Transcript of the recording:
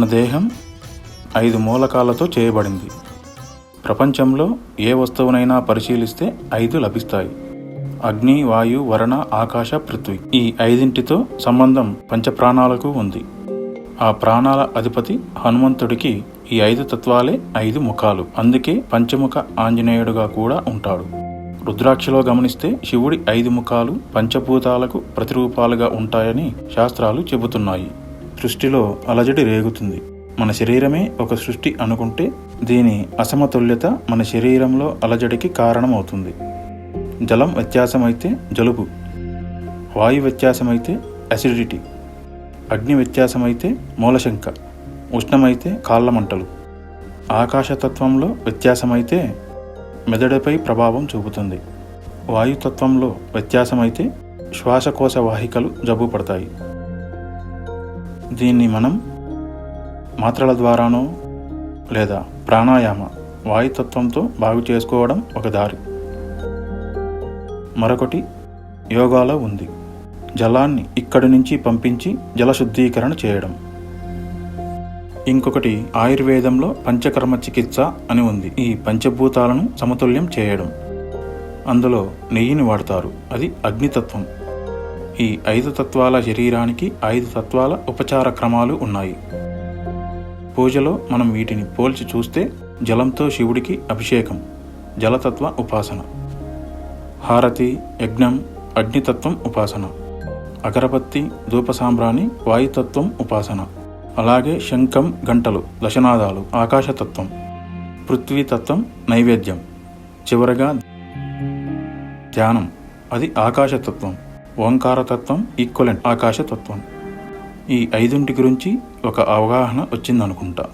మన దేహం ఐదు మూలకాలతో చేయబడింది. ప్రపంచంలో ఏ వస్తువునైనా పరిశీలిస్తే ఐదు లభిస్తాయి. అగ్ని వాయు వరణ ఆకాశ పృథ్వీ. ఈ ఐదింటితో సంబంధం పంచప్రాణాలకు ఉంది. ఆ ప్రాణాల అధిపతి హనుమంతుడికి ఈ ఐదు తత్వాలే ఐదు ముఖాలు. అందుకే పంచముఖ ఆంజనేయుడుగా కూడా ఉంటాడు. రుద్రాక్షలో గమనిస్తే శివుడి ఐదు ముఖాలు పంచభూతాలకు ప్రతిరూపాలుగా ఉంటాయని శాస్త్రాలు చెబుతున్నాయి. సృష్టిలో అలజడి రేగుతుంది. మన శరీరమే ఒక సృష్టి అనుకుంటే దీని అసమతుల్యత మన శరీరంలో అలజడికి కారణమవుతుంది. జలం వ్యత్యాసమైతే జలుబు వాయు వ్యత్యాసమైతే అసిడిటీ అగ్ని వ్యత్యాసమైతే మూలశంక ఉష్ణమైతే కాళ్ళ మంటలు ఆకాశతత్వంలో వ్యత్యాసమైతే మెదడుపై ప్రభావం చూపుతుంది. వాయుతత్వంలో వ్యత్యాసమైతే శ్వాసకోశ వాహికలు జబ్బు పడతాయి దీన్ని మనం మాత్రల ద్వారానో లేదా ప్రాణాయామ వాయుతత్వంతో బాగు చేసుకోవడం ఒక దారి. మరొకటి యోగాలో ఉంది. జలాన్ని ఇక్కడి నుంచి పంపించి జల శుద్ధీకరణ చేయడం. ఇంకొకటి ఆయుర్వేదంలో పంచకర్మ చికిత్స అని ఉంది. ఈ పంచభూతాలను సమతుల్యం చేయడం. అందులో నెయ్యిని వాడతారు. అది అగ్నితత్వం. ఈ ఐదు తత్వాల శరీరానికి ఐదు తత్వాల ఉపచార క్రమాలు ఉన్నాయి. పూజలో మనం వీటిని పోల్చి చూస్తే జలంతో శివుడికి అభిషేకం జలతత్వ ఉపాసన. హారతి యజ్ఞం అగ్నితత్వం ఉపాసన. అగరబత్తి ధూప సాంబ్రాణి వాయుతత్వం ఉపాసన. అలాగే శంఖం గంటలు దశనాదాలు ఆకాశతత్వం. పృథ్వీతత్వం నైవేద్యం. చివరగా ధ్యానం అది ఆకాశతత్వం. ఓంకారతత్వం ఈక్వలెంట్ ఆకాశతత్వం ఈ ఐదుంటి గురించి ఒక అవగాహన వచ్చిందనుకుంటా